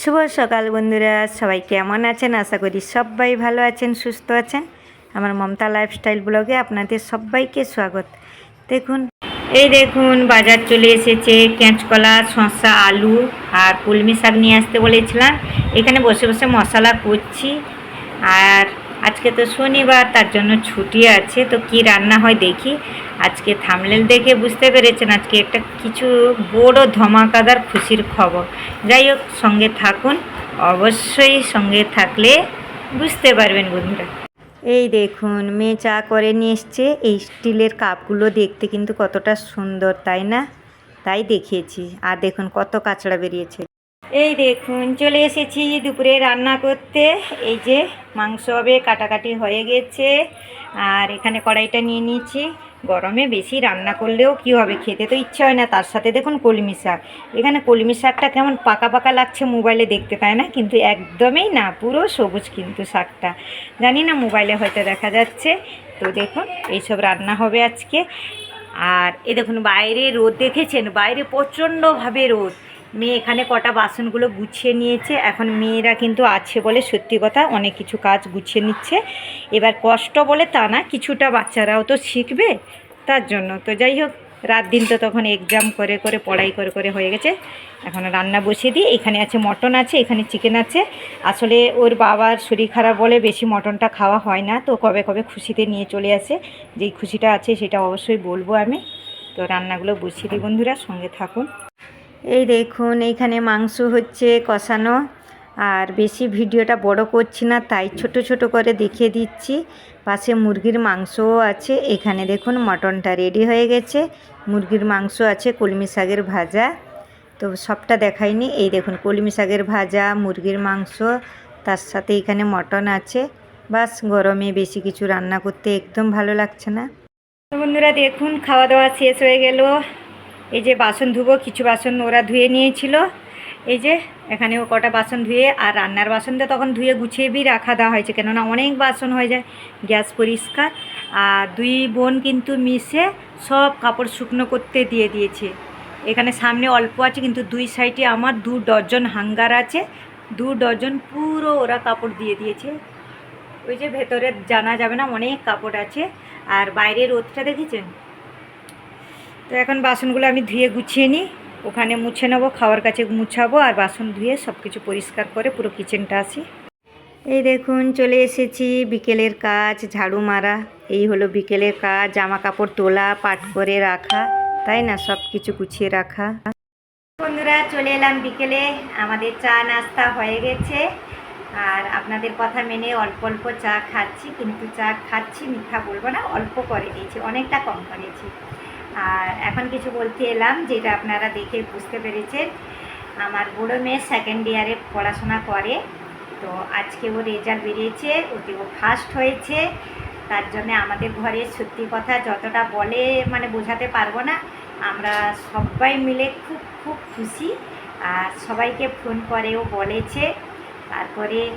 শুভ সকাল বন্ধুরা, সবাই কেমন আছেন? আশা করি সবাই ভালো আছেন, সুস্থ আছেন। আমার মমতা লাইফস্টাইল ব্লগে আপনাদের সবাইকে স্বাগত। দেখুন, এই দেখুন, বাজার চলে এসেছে। কেঁচকলা, শসা, আলু আর কলমি শাক নিয়ে আসতে বলেছিলাম। এখানে বসে বসে মশলা করছি। আর আজকে তো শনিবার, তার জন্য ছুটি আছে। তো কি রান্না হয় দেখি। আজকে থামলেন দেখে বুঝতে পেরেছেন আজকে একটা কিছু বড় ধমাকাদার খুশির খবর। যাই হোক, সঙ্গে থাকুন, অবশ্যই সঙ্গে থাকলে বুঝতে পারবেন বন্ধুরা। এই দেখুন, মেয়ে চা করে নিয়ে এসছে। এই স্টিলের কাপগুলো দেখতে কিন্তু কতটা সুন্দর, তাই না? তাই দেখিয়েছি। আর দেখুন কত কাঁচড়া বেরিয়েছে। এই দেখুন, চলে এসেছি দুপুরে রান্না করতে। এই যে মাংস হবে, কাটাকাটি হয়ে গেছে। আর এখানে কড়াইটা নিয়ে নিয়েছি। গরমে বেশি রান্না করলেও কি হবে, খেতে তো ইচ্ছা হয় না। তার সাথে দেখুন কলমি শাক। এখানে কলমি শাকটা কেমন পাকা পাকা লাগছে মোবাইলে দেখতে পায় না, কিন্তু একদমই না, পুরো সবুজ কিন্তু শাকটা। জানি না, মোবাইলে হয়তো দেখা যাচ্ছে। তো দেখুন, এইসব রান্না হবে আজকে। আর এ দেখুন, বাইরে রোদ দেখেছেন? বাইরে প্রচণ্ডভাবে রোদ। মেয়ে এখানে কটা বাসনগুলো গুছিয়ে নিয়েছে। এখন মেয়েরা কিন্তু আছে বলে সত্যি কথা অনেক কিছু কাজ গুছিয়ে নিচ্ছে। এবার কষ্ট বলে তা না, কিছুটা বাচ্চারাও তো শিখবে তার জন্য। তো যাই হোক, রাত দিন তো তখন এক্সাম করে করে, পড়াই করে করে হয়ে গেছে। এখন রান্না বসিয়ে দিই। এখানে আছে মটন আছে, এখানে চিকেন আছে। আসলে ওর বাবার শরীর খারাপ বলে বেশি মটনটা খাওয়া হয় না। তো কবে কবে খুশিতে নিয়ে চলে আসে, যেই খুশিটা আছে সেটা অবশ্যই বলব আমি। তো রান্নাগুলো বসিয়ে দিই বন্ধুরা, সঙ্গে থাকুন। এই দেখুন, এইখানে মাংস হচ্ছে কষানো। আর বেশি ভিডিওটা বড় করছি না, তাই ছোট ছোট করে দেখিয়ে দিচ্ছি। পাশে মুরগির মাংসও আছে। এখানে দেখুন, মটনটা রেডি হয়ে গেছে। মুরগির মাংস আছে, কলমি শাকের ভাজা। তো সবটা দেখাইনি। এই দেখুন, কলমি শাকের ভাজা, মুরগির মাংস, তার সাথে এখানে মটন আছে। বাস, গরমে বেশি কিছু রান্না করতে একদম ভালো লাগছে না। বন্ধুরা, দেখুন, খাওয়া দাওয়া শেষ হয়ে গেল। এই যে বাসন ধুবো, কিছু বাসন ওরা ধুয়ে নিয়েছিল। এই যে এখানেও কটা বাসন ধুয়ে আর রান্নার বাসনটা তখন ধুয়ে গুছিয়ে বি রাখা দেওয়া হয়েছে, কেননা অনেক বাসন হয়ে যায়, গ্যাস পরিষ্কার। আর দুই বোন কিন্তু মিশে সব কাপড় শুকনো করতে দিয়ে দিয়েছে। এখানে সামনে অল্প আছে, কিন্তু দুই সাইডে আমার দু ডজন হাঙ্গার আছে, দু ডজন পুরো ওরা কাপড় দিয়ে দিয়েছে। ওই যে ভেতরে জানা যাবে না, অনেক কাপড় আছে। আর বাইরের রোদটা দেখেছেন? তো এখন বাসনগুলো আমি ধুয়ে গুছিয়ে নিই। ওখানে মুছে নেব, খাওয়ার কাছে মুছাবো আর বাসন ধুয়ে সব কিছু পরিষ্কার করে পুরো কিচেনটা আসি। এই দেখুন, চলে এসেছি বিকেলের কাজ, ঝাড়ু মারা। এই হলো বিকেলের কাজ জামা কাপড় তোলা, পাট করে রাখা, তাই না? সব কিছু গুছিয়ে রাখা। বন্ধুরা, চলে এলাম বিকেলে। আমাদের চা নাস্তা হয়ে গেছে। আর আপনাদের কথা মেনে অল্প অল্প চা খাচ্ছি, কিন্তু চা খাচ্ছি মিঠা বলব না, অল্প করে দিয়েছি, অনেকটা কম করেছি। আর এখন কিছু বলতে এলাম যেটা আপনারা দেখে বুঝতে পেরেছেন। আমার বড়ো মেয়ে সেকেন্ড ইয়ারে পড়াশোনা করে, তো আজকে ও রেজাল্ট বেরিয়েছে ওতে ও ফার্স্ট হয়েছে। তার জন্য আমাদের ঘরে সত্যি কথা যতটা বলে মানে বোঝাতে পারব না। আমরা সবাই মিলে খুব খুব খুশি। আর সবাইকে ফোন করেও বলেছে। তারপরে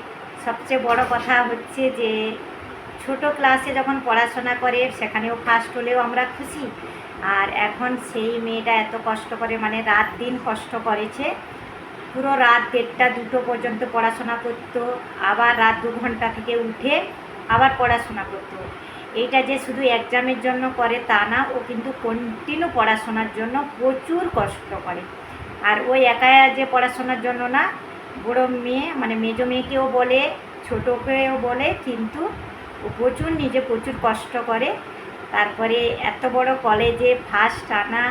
সবচেয়ে বড় কথা হচ্ছে যে, ছোট ক্লাসে যখন পড়াশোনা করে, সেখানেও ফার্স্ট হলেও আমরা খুশি। আর এখন সেই মেয়েটা এত কষ্ট করে মানে রাত দিন কষ্ট করেছে। পুরো রাত দেড়টা দুটো পর্যন্ত পড়াশোনা করতো, আবার রাত দু ঘণ্টা থেকে উঠে আবার পড়াশোনা করতো। এইটা যে শুধু এক্সামের জন্য করে তা না, ও কিন্তু কন্টিনিউ পড়াশোনার জন্য প্রচুর কষ্ট করে। আর ওই একা যে পড়াশোনার জন্য না, বড় মেয়ে মানে মেজো মেয়েকেও বলে, ছোটোকেও বলে, কিন্তু ও প্রচুর নিজে প্রচুর কষ্ট করে। তারপরে এত বড় কলেজে ফার্স্ট আনা,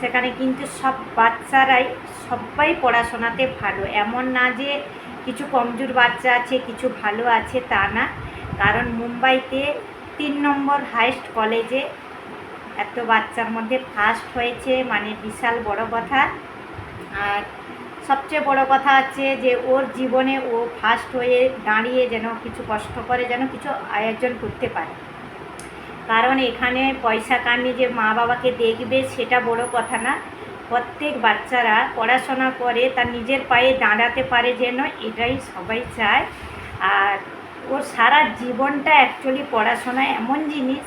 সেখানে কিন্তু সব বাচ্চারাই, সবাই পড়াশোনাতে ভালো। এমন না যে কিছু কমজোর বাচ্চা আছে, কিছু ভালো আছে তা না। কারণ মুম্বাইতে তিন নম্বর হাইস্ট কলেজে এত বাচ্চার মধ্যে ফার্স্ট হয়েছে মানে বিশাল বড় কথা। আর সবচেয়ে বড় কথা হচ্ছে যে ওর জীবনে ও ফার্স্ট হয়ে দাঁড়িয়ে যেন কিছু কষ্ট করে, যেন কিছু আয়োজন করতে পারে। কারণ এখানে পয়সা কামিয়ে যে মা বাবাকে দেখবে সেটা বড় কথা না। প্রত্যেক বাচ্চারা পড়াশোনা করে তার নিজের পায়ে দাঁড়াতে পারে যেন, এটাই সবাই চায়। আর ওর সারা জীবনটা অ্যাকচুয়ালি পড়াশোনা এমন জিনিস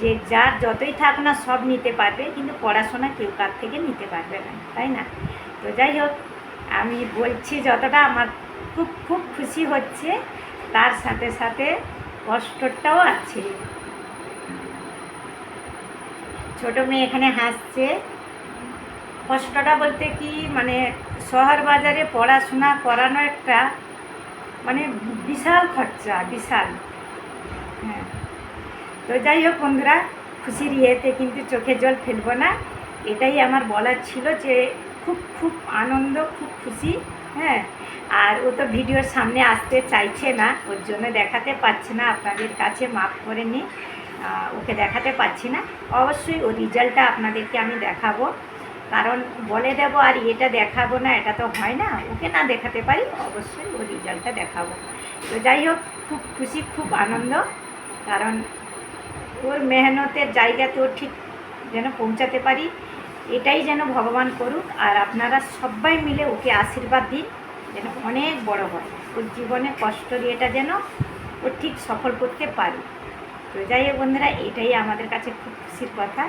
যে যার যতই থাক না সব নিতে পারবে, কিন্তু পড়াশোনা কেউ কার থেকে নিতে পারবে না, তাই না? তো যাই হোক, আমি বলছি যতটা আমার খুব খুব খুশি হচ্ছে। তার সাথে সাথে কষ্টটাও আছে। ছোট মেয়ে এখানে হাসছে। কষ্টটা বলতে কি মানে শহর বাজারে পড়াশোনা করানো একটা মানে বিশাল খরচা, বিশাল। হ্যাঁ। তো যাই হোক বন্ধুরা, খুশির ইয়েতে কিন্তু চোখে জল ফেলব না। এটাই আমার বলার ছিল যে খুব খুব আনন্দ, খুব খুশি হ্যাঁ। আর ও তো ভিডিওর সামনে আসতে চাইছে না, ওর জন্য দেখাতে পারছে না, আপনাদের কাছে মাফ করে নিই। ওকে দেখাতে পারছি না। অবশ্যই ও রেজাল্টটা আপনাদেরকে আমি দেখাবো। কারণ বলে দেব আর এটা দেখাবো না, এটা তো হয় না। ওকে না দেখাতে পারি, অবশ্যই ও রেজাল্টটা দেখাবো। তো যাই হোক, খুব খুশি, খুব আনন্দ। কারণ ওর মেহনতের জায়গাতে ও ঠিক যেন পৌঁছাতে পারি। এটাই যেন ভগবান করুক। আর আপনারা সবাই মিলে ওকে আশীর্বাদ দিন, যেন অনেক বড় হয়। ওর জীবনে কষ্ট এটা যেন ও ঠিক সফল করতে পারে। তো যাই হোক বন্ধুরা, এটাই আমাদের কাছে খুব খুশির কথা।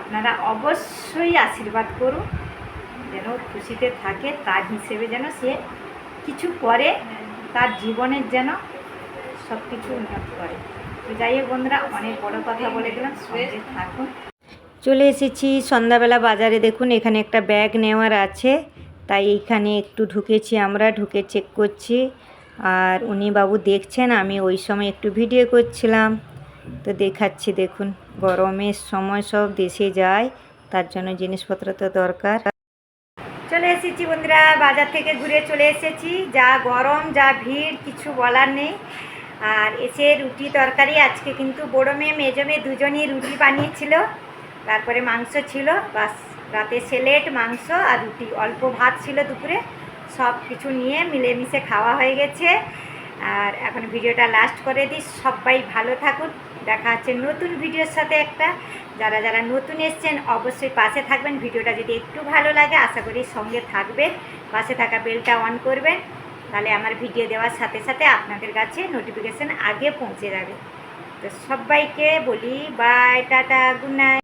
আপনারা অবশ্যই আশীর্বাদ করুন, যেন খুশিতে থাকে তার হিসেবে যেন সে কিছু করে, তার জীবনের যেন সব কিছু উন্নত করে। তো যাই হোক বন্ধুরা, অনেক বড় কথা বলে দিলাম, সঙ্গে থাকুন। চলে এসেছি সন্ধ্যাবেলা বাজারে, দেখুন এখানে একটা ব্যাগ নেওয়ার আছে, তাই এইখানে একটু ঢুকেছি আমরা, ঢুকে চেক করছি। আর উনি বাবু দেখছেন, আমি ওই সময় একটু ভিডিও করছিলাম। তো দেখাচ্ছি, দেখুন গরমের সময় সব দেশে যায়, তার জন্য জিনিসপত্র তো দরকার। চলে এসেছি বন্ধুরা, বাজার থেকে ঘুরে চলে এসেছি। যা গরম, যা ভিড়, কিছু বলার নেই। আর এসে রুটি তরকারি, আজকে কিন্তু বড়ো মেয়ে, মেজো মেয়ে দুজনই রুটি বানিয়েছিল। তারপরে মাংস ছিল, বাস, রাতে সেলেট মাংস আর রুটি। অল্প ভাত ছিল দুপুরে। সব কিছু নিয়ে মিলেমিশে খাওয়া হয়ে গেছে। আর এখন ভিডিওটা লাস্ট করে দিই। সবাই ভালো থাকুন। দেখা হচ্ছে নতুন ভিডিওর সাথে একটা। যারা যারা নতুন এসছেন, অবশ্যই পাশে থাকবেন। ভিডিওটা যদি একটু ভালো লাগে, আশা করি সঙ্গে থাকবেন। পাশে থাকা বেলটা অন করবেন। তাহলে আমার ভিডিও দেওয়ার সাথে সাথে আপনাদের কাছে নোটিফিকেশান আগে পৌঁছে যাবে। তো সবাইকে বলি বাই টাটা গুড নাইট